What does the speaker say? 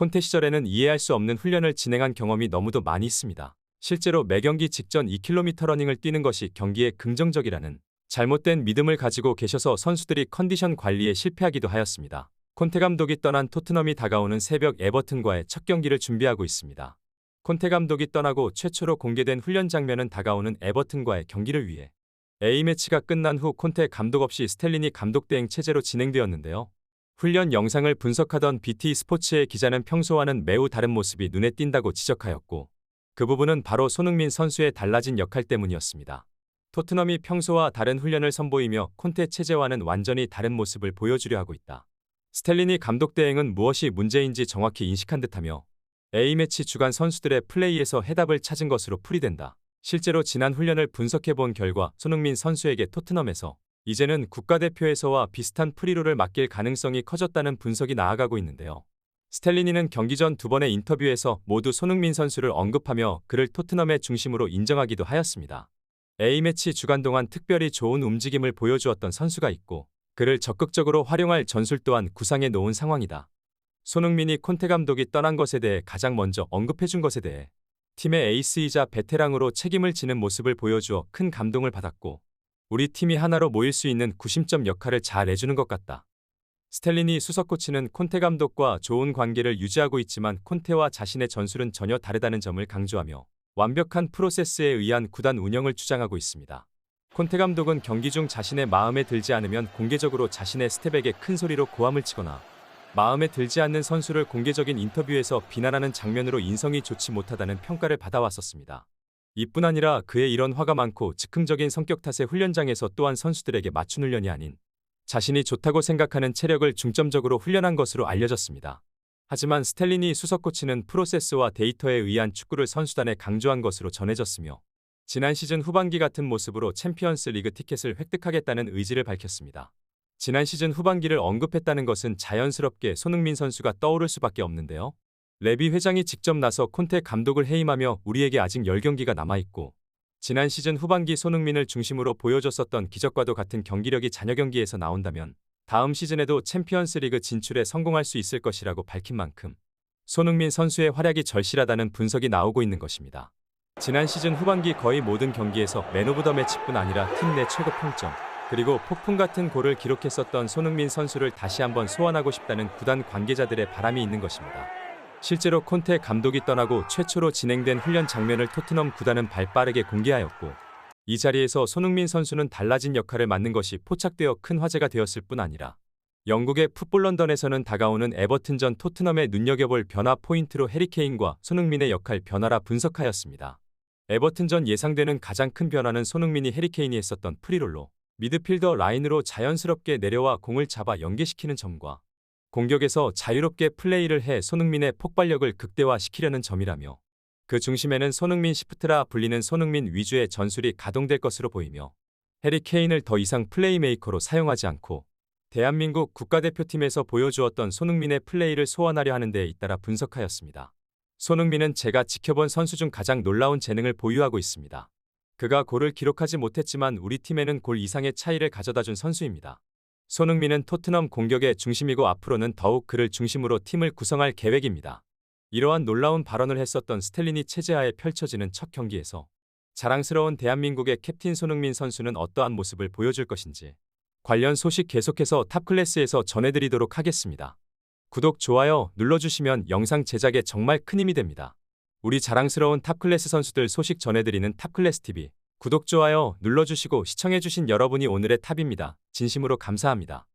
콘테 시절에는 이해할 수 없는 훈련을 진행한 경험이 너무도 많이 있습니다. 실제로 매 경기 직전 2km 러닝을 뛰는 것이 경기에 긍정적이라는 잘못된 믿음을 가지고 계셔서 선수들이 컨디션 관리에 실패하기도 하였습니다. 콘테 감독이 떠난 토트넘이 다가오는 새벽 에버튼과의 첫 경기를 준비하고 있습니다. 콘테 감독이 떠나고 최초로 공개된 훈련 장면은 다가오는 에버튼과의 경기를 위해 A매치가 끝난 후 콘테 감독 없이 스텔린이 감독 대행 체제로 진행되었는데요. 훈련 영상을 분석하던 BT 스포츠의 기자는 평소와는 매우 다른 모습이 눈에 띈다고 지적하였고 그 부분은 바로 손흥민 선수의 달라진 역할 때문이었습니다. 토트넘이 평소와 다른 훈련을 선보이며 콘테 체제와는 완전히 다른 모습을 보여주려 하고 있다. 스텔린이 감독 대행은 무엇이 문제인지 정확히 인식한 듯하며 A매치 주간 선수들의 플레이에서 해답을 찾은 것으로 풀이된다. 실제로 지난 훈련을 분석해 본 결과 손흥민 선수에게 토트넘에서 이제는 국가대표에서와 비슷한 프리로를 맡길 가능성이 커졌다는 분석이 나아가고 있는데요. 스텔리니는 경기 전 두 번의 인터뷰에서 모두 손흥민 선수를 언급하며 그를 토트넘의 중심으로 인정하기도 하였습니다. A매치 주간 동안 특별히 좋은 움직임을 보여주었던 선수가 있고 그를 적극적으로 활용할 전술 또한 구상해 놓은 상황이다. 손흥민이 콘테 감독이 떠난 것에 대해 가장 먼저 언급해준 것에 대해 팀의 에이스이자 베테랑으로 책임을 지는 모습을 보여주어 큰 감동을 받았고 우리 팀이 하나로 모일 수 있는 구심점 역할을 잘 해주는 것 같다. 스텔리니 수석 코치는 콘테 감독과 좋은 관계를 유지하고 있지만 콘테와 자신의 전술은 전혀 다르다는 점을 강조하며 완벽한 프로세스에 의한 구단 운영을 주장하고 있습니다. 콘테 감독은 경기 중 자신의 마음에 들지 않으면 공개적으로 자신의 스텝에게 큰 소리로 고함을 치거나 마음에 들지 않는 선수를 공개적인 인터뷰에서 비난하는 장면으로 인성이 좋지 못하다는 평가를 받아왔었습니다. 이뿐 아니라 그의 이런 화가 많고 즉흥적인 성격 탓에 훈련장에서 또한 선수들에게 맞춘 훈련이 아닌 자신이 좋다고 생각하는 체력을 중점적으로 훈련한 것으로 알려졌습니다. 하지만 스텔리니 수석 코치는 프로세스와 데이터에 의한 축구를 선수단에 강조한 것으로 전해졌으며 지난 시즌 후반기 같은 모습으로 챔피언스 리그 티켓을 획득하겠다는 의지를 밝혔습니다. 지난 시즌 후반기를 언급했다는 것은 자연스럽게 손흥민 선수가 떠오를 수밖에 없는데요. 레비 회장이 직접 나서 콘테 감독을 해임하며 우리에게 아직 10경기가 남아있고 지난 시즌 후반기 손흥민을 중심으로 보여줬었던 기적과도 같은 경기력이 잔여 경기에서 나온다면 다음 시즌에도 챔피언스 리그 진출에 성공할 수 있을 것이라고 밝힌 만큼 손흥민 선수의 활약이 절실하다는 분석이 나오고 있는 것입니다. 지난 시즌 후반기 거의 모든 경기에서 맨 오브 더 매치뿐 아니라 팀 내 최고 평점 그리고 폭풍 같은 골을 기록했었던 손흥민 선수를 다시 한번 소환하고 싶다는 구단 관계자들의 바람이 있는 것입니다. 실제로 콘테 감독이 떠나고 최초로 진행된 훈련 장면을 토트넘 구단은 발빠르게 공개하였고 이 자리에서 손흥민 선수는 달라진 역할을 맡는 것이 포착되어 큰 화제가 되었을 뿐 아니라 영국의 풋볼 런던에서는 다가오는 에버튼전 토트넘의 눈여겨볼 변화 포인트로 해리케인과 손흥민의 역할 변화라 분석하였습니다. 에버튼전 예상되는 가장 큰 변화는 손흥민이 해리케인이 했었던 프리롤로 미드필더 라인으로 자연스럽게 내려와 공을 잡아 연계시키는 점과 공격에서 자유롭게 플레이를 해 손흥민의 폭발력을 극대화시키려는 점이라며 그 중심에는 손흥민 시프트라 불리는 손흥민 위주의 전술이 가동될 것으로 보이며 해리 케인을 더 이상 플레이메이커로 사용하지 않고 대한민국 국가대표팀에서 보여주었던 손흥민의 플레이를 소환하려 하는 데에 잇따라 분석하였습니다. 손흥민은 제가 지켜본 선수 중 가장 놀라운 재능을 보유하고 있습니다. 그가 골을 기록하지 못했지만 우리 팀에는 골 이상의 차이를 가져다 준 선수입니다. 손흥민은 토트넘 공격의 중심이고 앞으로는 더욱 그를 중심으로 팀을 구성할 계획입니다. 이러한 놀라운 발언을 했었던 스텔리니 체제하에 펼쳐지는 첫 경기에서 자랑스러운 대한민국의 캡틴 손흥민 선수는 어떠한 모습을 보여줄 것인지 관련 소식 계속해서 탑클래스에서 전해드리도록 하겠습니다. 구독, 좋아요 눌러주시면 영상 제작에 정말 큰 힘이 됩니다. 우리 자랑스러운 탑클래스 선수들 소식 전해드리는 탑클래스TV 구독, 좋아요 눌러주시고 시청해주신 여러분이 오늘의 탑입니다. 진심으로 감사합니다.